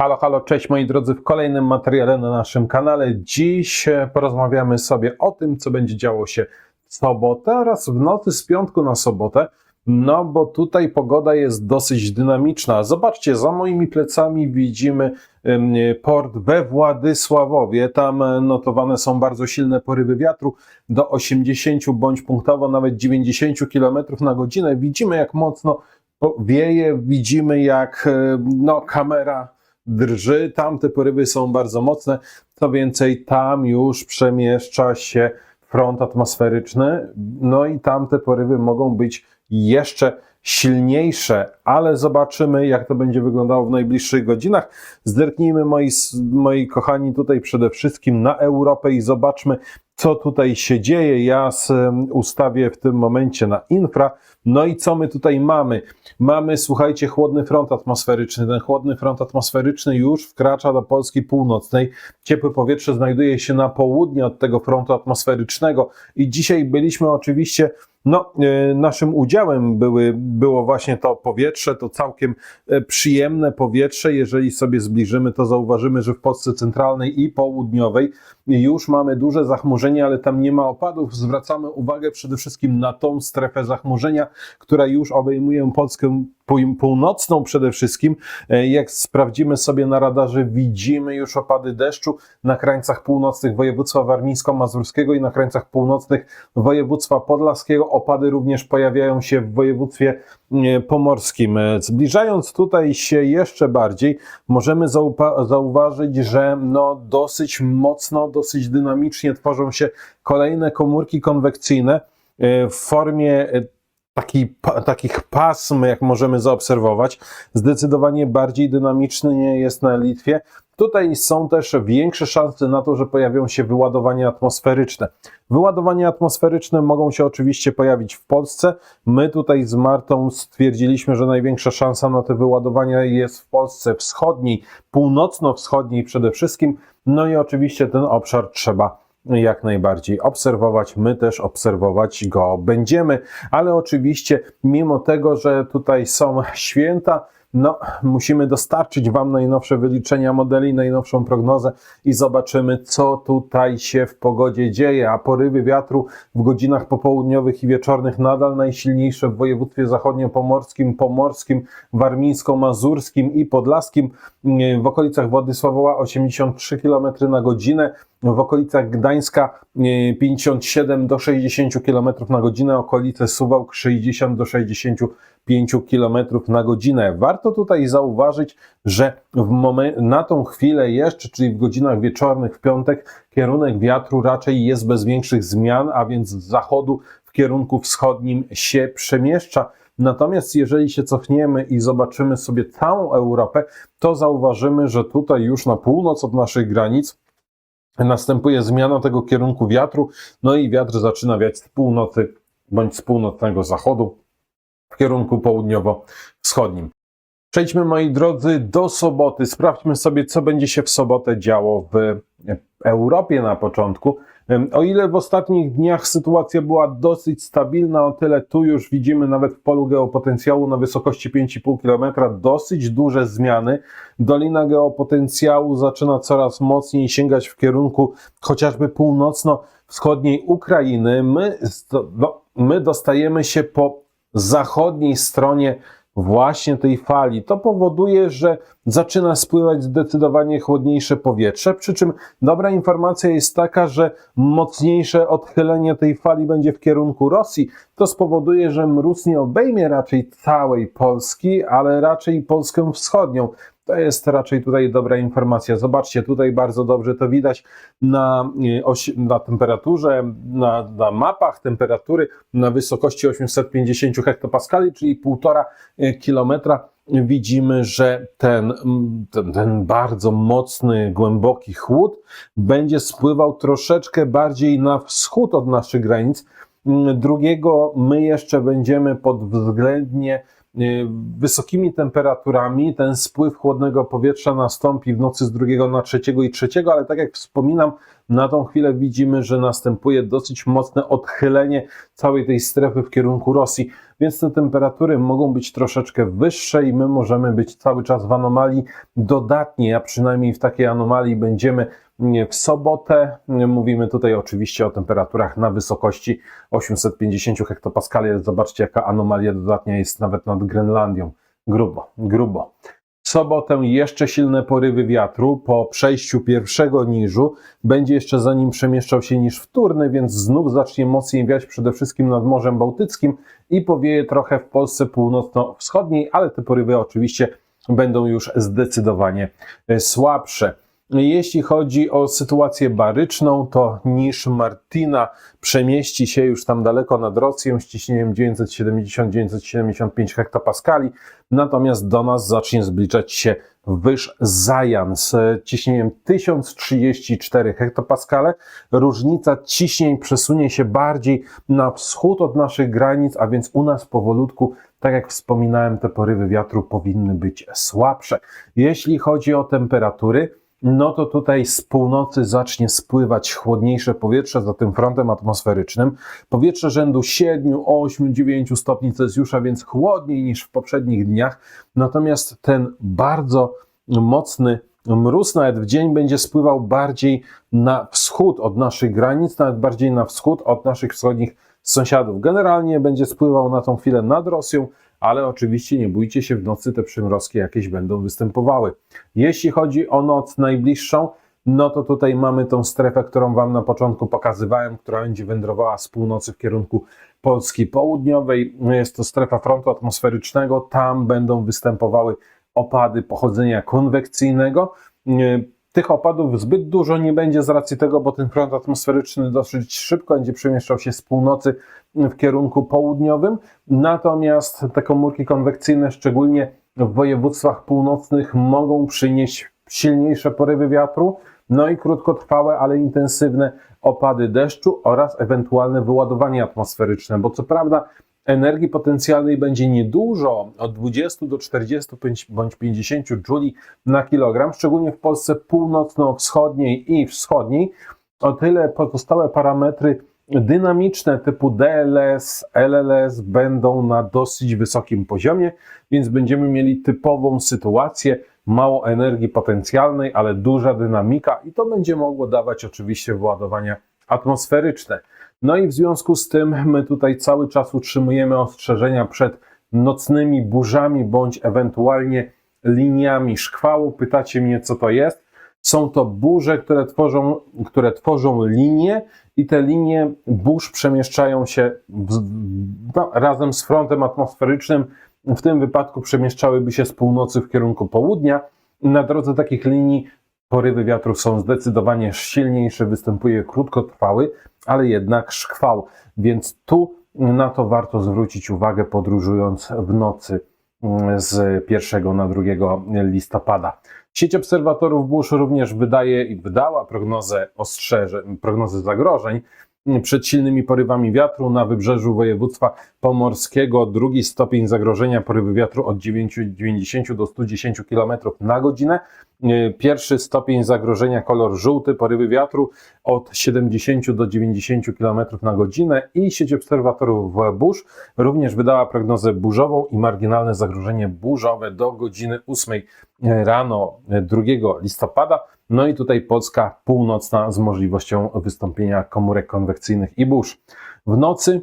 Halo, halo, cześć moi drodzy, w kolejnym materiale na naszym kanale. Dziś e, porozmawiamy sobie o tym, co będzie działo się w sobotę oraz w nocy z piątku na sobotę. No, bo tutaj pogoda jest dosyć dynamiczna. Zobaczcie, za moimi plecami widzimy port we Władysławowie. Tam e, notowane są bardzo silne porywy wiatru do 80 bądź punktowo nawet 90 km na godzinę. Widzimy, jak mocno wieje, widzimy, jak e, no, kamera drży. Tam te porywy są bardzo mocne. Co więcej, tam już przemieszcza się front atmosferyczny, no i tam te porywy mogą być jeszcze silniejsze, ale zobaczymy, jak to będzie wyglądało w najbliższych godzinach. Zerknijmy, moi, moi kochani, tutaj przede wszystkim na Europę i zobaczmy, co tutaj się dzieje. Ja ustawię w tym momencie na infra. No i co my tutaj mamy? Mamy, słuchajcie, chłodny front atmosferyczny. Ten chłodny front atmosferyczny już wkracza do Polski północnej. Ciepłe powietrze znajduje się na południe od tego frontu atmosferycznego i dzisiaj byliśmy oczywiście no, e, naszym udziałem były, było właśnie to powietrze, to całkiem e, przyjemne powietrze. Jeżeli sobie zbliżymy, to zauważymy, że w Polsce centralnej i południowej już mamy duże zachmurzenie, ale tam nie ma opadów. Zwracamy uwagę przede wszystkim na tą strefę zachmurzenia, która już obejmuje Polskę pół- północną przede wszystkim. E, Jak sprawdzimy sobie na radarze, widzimy już opady deszczu na krańcach północnych województwa warmińsko-mazurskiego i na krańcach północnych województwa podlaskiego. Opady również pojawiają się w województwie e, pomorskim. E, Zbliżając tutaj się jeszcze bardziej, możemy zauważyć, że no dosyć mocno, dosyć dynamicznie tworzą się kolejne komórki konwekcyjne e, w formie e, taki, takich pasm, jak możemy zaobserwować. Zdecydowanie bardziej dynamiczny jest na Litwie. Tutaj są też większe szanse na to, że pojawią się wyładowania atmosferyczne. Wyładowania atmosferyczne mogą się oczywiście pojawić w Polsce. My tutaj z Martą stwierdziliśmy, że największa szansa na te wyładowania jest w Polsce wschodniej, północno-wschodniej przede wszystkim. No i oczywiście ten obszar trzeba jak najbardziej obserwować. My też obserwować go będziemy, ale oczywiście, mimo tego, że tutaj są święta, no, musimy dostarczyć Wam najnowsze wyliczenia modeli, najnowszą prognozę i zobaczymy, co tutaj się w pogodzie dzieje. A porywy wiatru w godzinach popołudniowych i wieczornych nadal najsilniejsze w województwie zachodniopomorskim, pomorskim, warmińsko-mazurskim i podlaskim. W okolicach Władysławowa 83 km na godzinę, w okolicach Gdańska e, 57 do 60 km na godzinę, okolice Suwałk 60 do 65 km na godzinę. Warto tutaj zauważyć, że na tą chwilę jeszcze, czyli w godzinach wieczornych w piątek, kierunek wiatru raczej jest bez większych zmian, a więc z zachodu w kierunku wschodnim się przemieszcza. Natomiast jeżeli się cofniemy i zobaczymy sobie całą Europę, to zauważymy, że tutaj już na północ od naszych granic następuje zmiana tego kierunku wiatru, no i wiatr zaczyna wiać z północy bądź z północnego zachodu w kierunku południowo-wschodnim. Przejdźmy, moi drodzy, do soboty. Sprawdźmy sobie, co będzie się w sobotę działo w Europie na początku. O ile w ostatnich dniach sytuacja była dosyć stabilna, o tyle tu już widzimy nawet w polu geopotencjału na wysokości 5,5 km dosyć duże zmiany. Dolina geopotencjału zaczyna coraz mocniej sięgać w kierunku chociażby północno-wschodniej Ukrainy. My, no, my dostajemy się po zachodniej stronie właśnie tej fali. To powoduje, że zaczyna spływać zdecydowanie chłodniejsze powietrze, przy czym dobra informacja jest taka, że mocniejsze odchylenie tej fali będzie w kierunku Rosji. To spowoduje, że mróz nie obejmie raczej całej Polski, ale raczej Polskę wschodnią. To jest raczej tutaj dobra informacja. Zobaczcie, tutaj bardzo dobrze to widać na, y, na temperaturze, na, na mapach temperatury na wysokości 850 hektopaskali, czyli półtora y, kilometra. Widzimy, że ten, ten, ten bardzo mocny, głęboki chłód będzie spływał troszeczkę bardziej na wschód od naszych granic. Drugiego my jeszcze będziemy pod względnie wysokimi temperaturami. Ten spływ chłodnego powietrza nastąpi w nocy z drugiego na trzeciego i trzeciego, ale tak jak wspominam, na tą chwilę widzimy, że następuje dosyć mocne odchylenie całej tej strefy w kierunku Rosji, więc te temperatury mogą być troszeczkę wyższe i my możemy być cały czas w anomalii dodatniej, a przynajmniej w takiej anomalii będziemy w sobotę. Mówimy tutaj oczywiście o temperaturach na wysokości 850 hektopaskali, zobaczcie jaka anomalia dodatnia jest nawet nad Grenlandią. Grubo, grubo. W sobotę jeszcze silne porywy wiatru. Po przejściu pierwszego niżu będzie jeszcze zanim przemieszczał się niż wtórny, więc znów zacznie mocniej wiać przede wszystkim nad Morzem Bałtyckim i powieje trochę w Polsce północno-wschodniej, ale te porywy oczywiście będą już zdecydowanie słabsze. Jeśli chodzi o sytuację baryczną, to niż Martina przemieści się już tam daleko nad Rosją z ciśnieniem 970-975 hektopaskali, natomiast do nas zacznie zbliżać się wyż Zajan z ciśnieniem 1034 hektopaskale. Różnica ciśnień przesunie się bardziej na wschód od naszych granic, a więc u nas powolutku tak jak wspominałem, te porywy wiatru powinny być słabsze. Jeśli chodzi o temperatury, no to tutaj z północy zacznie spływać chłodniejsze powietrze za tym frontem atmosferycznym. Powietrze rzędu 7, 8, 9 stopni Celsjusza, więc chłodniej niż w poprzednich dniach. Natomiast ten bardzo mocny mróz nawet w dzień będzie spływał bardziej na wschód od naszych granic, nawet bardziej na wschód od naszych wschodnich sąsiadów. Generalnie będzie spływał na tą chwilę nad Rosją, ale oczywiście nie bójcie się, w nocy te przymrozki jakieś będą występowały. Jeśli chodzi o noc najbliższą, no to tutaj mamy tą strefę, którą Wam na początku pokazywałem, która będzie wędrowała z północy w kierunku Polski Południowej. Jest to strefa frontu atmosferycznego, tam będą występowały opady pochodzenia konwekcyjnego. Tych opadów zbyt dużo nie będzie z racji tego, bo ten front atmosferyczny dosyć szybko będzie przemieszczał się z północy w kierunku południowym. Natomiast te komórki konwekcyjne, szczególnie w województwach północnych, mogą przynieść silniejsze porywy wiatru, no i krótkotrwałe, ale intensywne opady deszczu oraz ewentualne wyładowanie atmosferyczne, bo co prawda energii potencjalnej będzie niedużo, od 20 do 45 bądź 50 juli na kilogram, szczególnie w Polsce północno-wschodniej i wschodniej. O tyle pozostałe parametry dynamiczne typu DLS, LLS będą na dosyć wysokim poziomie, więc będziemy mieli typową sytuację, mało energii potencjalnej, ale duża dynamika i to będzie mogło dawać oczywiście wyładowania atmosferyczne. No i w związku z tym my tutaj cały czas utrzymujemy ostrzeżenia przed nocnymi burzami bądź ewentualnie liniami szkwału. Pytacie mnie, co to jest? Są to burze, które tworzą, które tworzą linie i te linie burz przemieszczają się w, no, razem z frontem atmosferycznym. W tym wypadku przemieszczałyby się z północy w kierunku południa. Na drodze takich linii porywy wiatru są zdecydowanie silniejsze, występuje krótkotrwały, ale jednak szkwał. Więc tu na to warto zwrócić uwagę podróżując w nocy mm, z 1 na 2 listopada. Sieć obserwatorów burz również wydaje i wydała prognozę ostrzeżeń, prognozę zagrożeń przed silnymi porywami wiatru na wybrzeżu województwa pomorskiego. Drugi stopień zagrożenia porywy wiatru od 90 do 110 km na godzinę. Pierwszy stopień zagrożenia kolor żółty, porywy wiatru od 70 do 90 km na godzinę i sieć obserwatorów burz również wydała prognozę burzową i marginalne zagrożenie burzowe do godziny 8 rano 2 listopada. No i tutaj Polska północna z możliwością wystąpienia komórek konwekcyjnych i burz. W nocy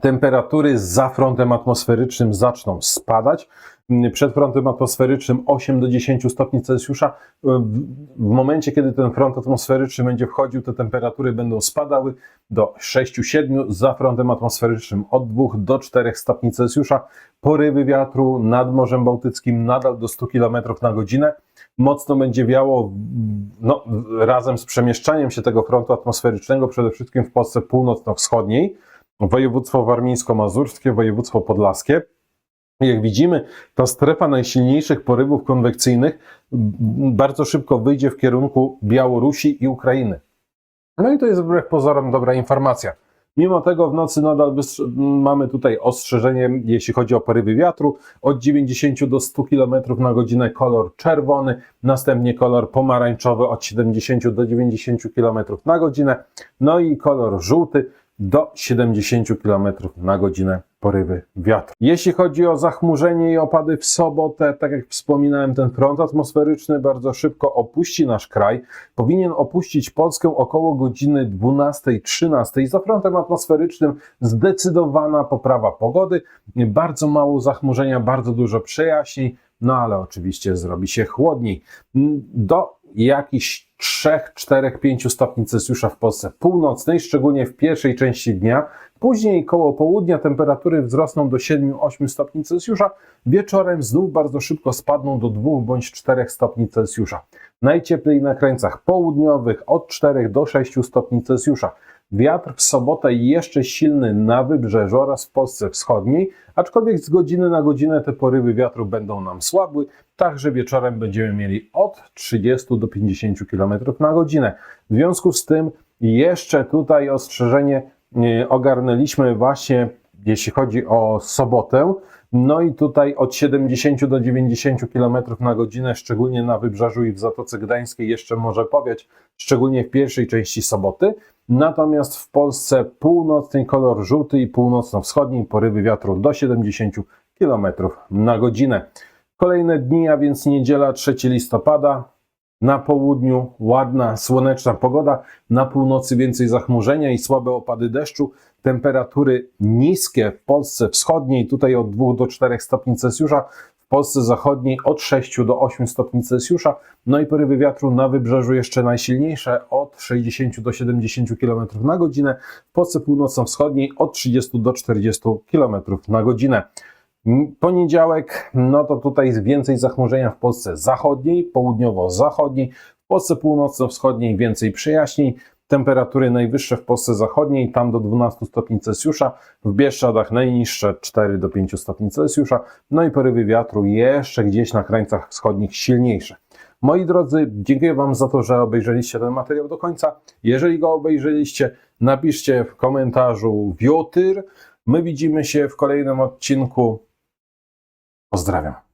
temperatury za frontem atmosferycznym zaczną spadać. Przed frontem atmosferycznym 8 do 10 stopni Celsjusza. W momencie, kiedy ten front atmosferyczny będzie wchodził, te temperatury będą spadały do 6-7. Za frontem atmosferycznym od 2 do 4 stopni Celsjusza. Porywy wiatru nad Morzem Bałtyckim nadal do 100 km na godzinę mocno będzie wiało no, razem z przemieszczaniem się tego frontu atmosferycznego, przede wszystkim w Polsce północno-wschodniej, województwo warmińsko-mazurskie, województwo podlaskie. Jak widzimy, ta strefa najsilniejszych porywów konwekcyjnych bardzo szybko wyjdzie w kierunku Białorusi i Ukrainy. No i to jest wbrew pozorom dobra informacja. Mimo tego w nocy nadal mamy tutaj ostrzeżenie, jeśli chodzi o porywy wiatru, od 90 do 100 km na godzinę kolor czerwony, następnie kolor pomarańczowy od 70 do 90 km na godzinę, no i kolor żółty do 70 km na godzinę porywy wiatru. Jeśli chodzi o zachmurzenie i opady w sobotę, tak jak wspominałem, ten front atmosferyczny bardzo szybko opuści nasz kraj. Powinien opuścić Polskę około godziny 12-13. Za frontem atmosferycznym zdecydowana poprawa pogody, bardzo mało zachmurzenia, bardzo dużo przejaśnień, no ale oczywiście zrobi się chłodniej. Do jakichś 3, 4, 5 stopni Celsjusza w Polsce północnej, szczególnie w pierwszej części dnia. Później koło południa temperatury wzrosną do 7-8 stopni Celsjusza. Wieczorem znów bardzo szybko spadną do 2 bądź 4 stopni Celsjusza. Najcieplej na krańcach południowych od 4 do 6 stopni Celsjusza. Wiatr w sobotę jeszcze silny na wybrzeżu oraz w Polsce wschodniej, aczkolwiek z godziny na godzinę te porywy wiatru będą nam słabły, także wieczorem będziemy mieli od 30 do 50 km na godzinę. W związku z tym jeszcze tutaj ostrzeżenie e, ogarnęliśmy właśnie jeśli chodzi o sobotę. No i tutaj od 70 do 90 km na godzinę, szczególnie na wybrzeżu i w Zatoce Gdańskiej jeszcze może powiać, szczególnie w pierwszej części soboty. Natomiast w Polsce północny kolor żółty i północno-wschodni porywy wiatru do 70 km na godzinę. Kolejne dni, a więc niedziela 3 listopada. Na południu ładna, słoneczna pogoda, na północy więcej zachmurzenia i słabe opady deszczu. Temperatury niskie w Polsce wschodniej, tutaj od 2 do 4 stopni Celsjusza, w Polsce zachodniej od 6 do 8 stopni Celsjusza. No i porywy wiatru na wybrzeżu jeszcze najsilniejsze od 60 do 70 km na godzinę, w Polsce północno-wschodniej od 30 do 40 km na godzinę. Poniedziałek, no to tutaj więcej zachmurzenia w Polsce zachodniej, południowo-zachodniej, w Polsce północno-wschodniej więcej przejaśnień, temperatury najwyższe w Polsce zachodniej, tam do 12 stopni Celsjusza, w Bieszczadach najniższe 4 do 5 stopni Celsjusza, no i porywy wiatru jeszcze gdzieś na krańcach wschodnich silniejsze. Moi drodzy, dziękuję Wam za to, że obejrzeliście ten materiał do końca. Jeżeli go obejrzeliście, napiszcie w komentarzu Wiotyr. My widzimy się w kolejnym odcinku. Pozdrawiam.